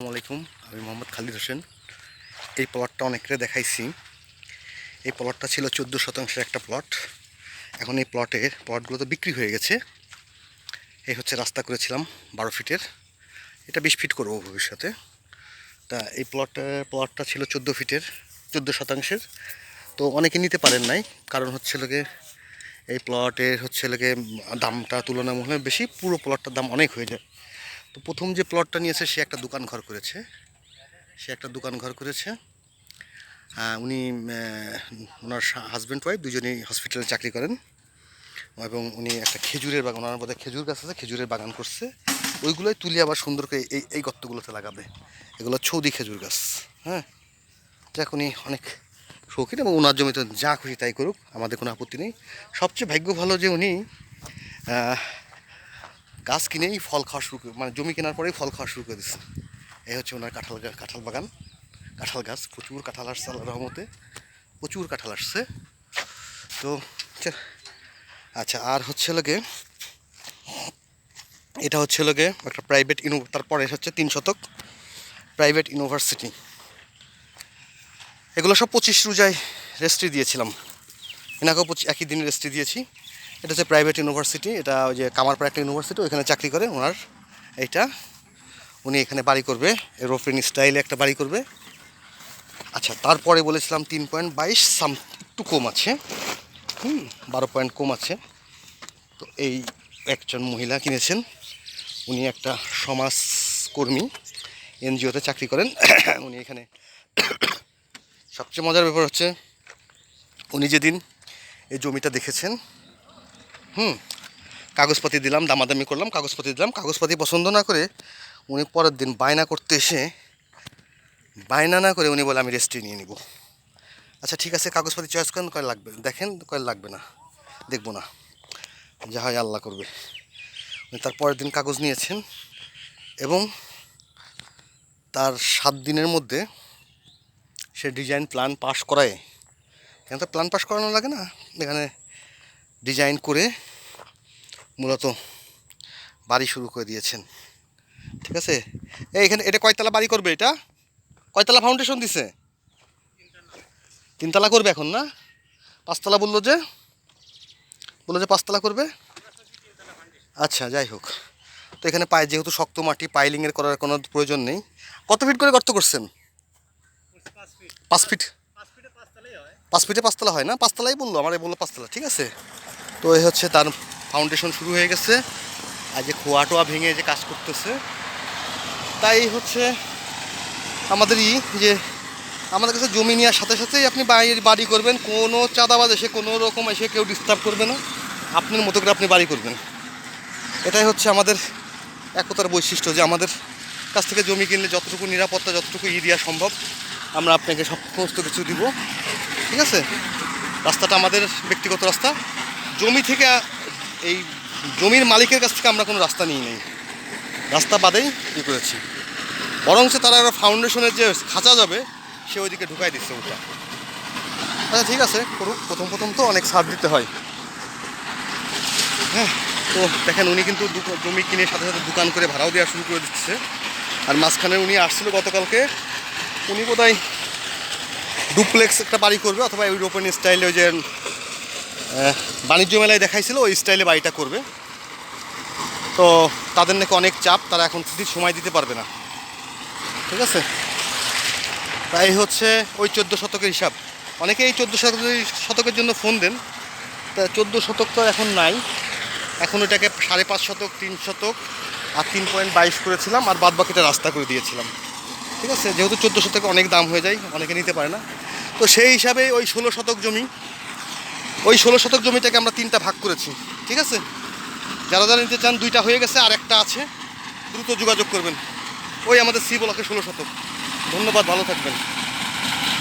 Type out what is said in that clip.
আসসালামু আলাইকুম, আমি মোহাম্মদ খালিদ হোসেন। এই প্লটটা অনেকরে দেখাইছি। এই প্লটটা ছিল চোদ্দ শতাংশের একটা প্লট এখন এই প্লটের প্লটগুলো তো বিক্রি হয়ে গেছে। এই হচ্ছে রাস্তা করেছিলাম বারো ফিটের। এটা বিশ ফিট করব ভবিষ্যতে। তা এই প্লটটা প্লটটা ছিল চোদ্দ ফিটের, চোদ্দ শতাংশের। তো অনেকে নিতে পারেন নাই। কারণ হচ্ছে লোকে এই প্লটের হচ্ছে লোকে দামটা তুলনামূলক বেশি। পুরো প্লটটার দাম অনেক হয়ে যায়। তো প্রথম যে প্লটটা নিয়েছে, সে একটা দোকান ঘর করেছে। সে একটা দোকান ঘর করেছে। উনি ওনার হাজব্যান্ড ওয়াইফ দুজনেই হসপিটালে চাকরি করেন। এবং উনি একটা খেজুরের বাগান, ওনার বোধহয় খেজুর গাছ আছে, খেজুরের বাগান করছে। ওইগুলোই তুলে আবার সুন্দর করে এই এই গর্তগুলোতে লাগাবে। এগুলো ছৌদি খেজুর গাছ হ্যাঁ? যাক, উনি অনেক শৌখিন এবং ওনার জমিতে যা খুশি তাই করুক, আমাদের কোনো আপত্তি নেই। সবচেয়ে ভাগ্য ভালো যে উনি গাছ কিনেই ফল খাওয়া শুরু মানে জমি কেনার পরেই ফল খাওয়া শুরু করে দিচ্ছে এই হচ্ছে ওনার কাঁঠাল কাঁঠাল বাগান, কাঁঠাল গাছ। প্রচুর কাঁঠাল আসছে আল্লাহ রহমতে। প্রচুর কাঁঠাল আসছে। তো আচ্ছা আর হচ্ছে লোকে এটা হচ্ছে লোকে একটা প্রাইভেট ইউনি তারপরে হচ্ছে তিন শতক প্রাইভেট ইউনিভার্সিটি এগুলো সব পঁচিশ রুজায় রেস্ট্রি দিয়েছিলাম। এনাকেও একই দিন রেস্ট্রি দিয়েছি। এটা হচ্ছে প্রাইভেট ইউনিভার্সিটি এটা ওই যে কামারপাড়া একটা ইউনিভার্সিটি ওইখানে চাকরি করে ওনার এইটা। উনি এখানে বাড়ি করবে, এরোপ্লেন স্টাইলে একটা বাড়ি করবে। আচ্ছা তারপরে বলেছিলাম তিন পয়েন্ট বাইশ, সাম, একটু কম আছে। হুম, বারো পয়েন্ট কম আছে। তো এই একজন মহিলা কিনেছেন। উনি একটা সমাজকর্মী, এনজিওতে চাকরি করেন। উনি এখানে সবচেয়ে মজার ব্যাপার হচ্ছে, উনি যেদিন এই জমিটা দেখেছেন হুম, কাগজপাতি দিলাম, দামাদামি করলাম, কাগজপাতি দিলাম। কাগজপাতি পছন্দ না করে উনি পরের দিন বায়না করতে এসে বায়না না করে উনি বলে, আমি রেস্ট্রি নিয়ে নিব। আচ্ছা ঠিক আছে, কাগজপাতি চয়েস করেন কয় লাগবে। দেখেন কয় লাগবে না, দেখব না। যা হয় আল্লাহ করবে। উনি তার পরের দিন কাগজ নিয়েছেন এবং তার সাত দিনের মধ্যে সে ডিজাইন প্ল্যান পাস করায়। এখানে তো প্ল্যান পাস করানো লাগে না? এখানে ডিজাইন করে মূলত বাড়ি শুরু করে দিয়েছেন। ঠিক আছে? এই এখানে, এটা কয়তলা বাড়ি করবে এটা? কয়তলা ফাউন্ডেশন দিছে? তিনতলা করবে এখন না? পাঁচতলা বলল যে? বলল যে পাঁচতলা করবে? আচ্ছা যাই হোক। তো এখানে পায়ে, যেহেতু শক্ত মাটি পাইলিংয়ের করার কোনো প্রয়োজন নেই। কত ফিট করে গর্ত করছেন? পাঁচ ফিট পাঁচ ফিটে পাঁচতলা হয় না? পাঁচতলাই বলল আমার বলল পাঁচতলা। ঠিক আছে? তো এই হচ্ছে তার ফাউন্ডেশন শুরু হয়ে গেছে। আর যে খোয়া টোয়া ভেঙে যে কাজ করতেছে, তাই হচ্ছে আমাদের ই যে আমাদের কাছে জমি নেওয়ার সাথে সাথেই আপনি বাড়ির বাড়ি করবেন। কোনো চাঁদাবাজ এসে, কোনো রকম এসে কেউ ডিস্টার্ব করবে না। আপনার মতো করে আপনি বাড়ি করবেন। এটাই হচ্ছে আমাদের একতার বৈশিষ্ট্য যে আমাদের কাছ থেকে জমি কিনলে যতটুকু নিরাপত্তা, যতটুকু ই দেওয়া সম্ভব, আমরা আপনাকে সমস্ত কিছু দিব। ঠিক আছে? রাস্তাটা আমাদের ব্যক্তিগত রাস্তা। জমি থেকে এই জমির মালিকের কাছ থেকে আমরা কোনো রাস্তা নিয়ে নেই। রাস্তা বাদেই ই করেছি। বরঞ্চ তারা একটা ফাউন্ডেশনের যে খাঁচা যাবে, সে ওইদিকে ঢুকাই দিচ্ছে ওটা আচ্ছা ঠিক আছে করুক প্রথম প্রথম তো অনেক সার দিতে হয়। হ্যাঁ তো দেখেন, উনি কিন্তু জমি কিনে সাথে সাথে দোকান করে ভাড়াও দেওয়া শুরু করে দিচ্ছে। আর মাঝখানে উনি আসছিল গতকালকে, উনি বোধহয় ডুপ্লেক্স একটা বাড়ি করবে, অথবা ইউরোপিয়ান স্টাইলে ওই যে বাণিজ্য মেলায় দেখাইছিল, ওই স্টাইলে বাড়িটা করবে। তো তাদের নাকি অনেক চাপ, তারা এখন সময় দিতে পারবে না। ঠিক আছে? তাই হচ্ছে ওই চোদ্দ শতকের হিসাব। অনেকে এই চোদ্দ শতকের শতকের জন্য ফোন দেন। তা চোদ্দ শতক তো এখন নাই। এখন ওটাকে সাড়ে পাঁচ শতক, তিন শতক আর তিন পয়েন্ট বাইশ করেছিলাম আর বাদ বাকিটা রাস্তা করে দিয়েছিলাম। ঠিক আছে? যেহেতু চোদ্দ শতকে অনেক দাম হয়ে যায়, অনেকে নিতে পারে না। তো সেই হিসাবে ওই ষোলো শতক জমি ওই ষোলো শতক জমিটাকে আমরা তিনটা ভাগ করেছি, ঠিক আছে? যারা যারা নিতে চান, দুইটা হয়ে গেছে, আর একটা আছে, দ্রুত যোগাযোগ করবেন। ওই আমাদের সি ব্লকে ষোলো শতক। ধন্যবাদ, ভালো থাকবেন।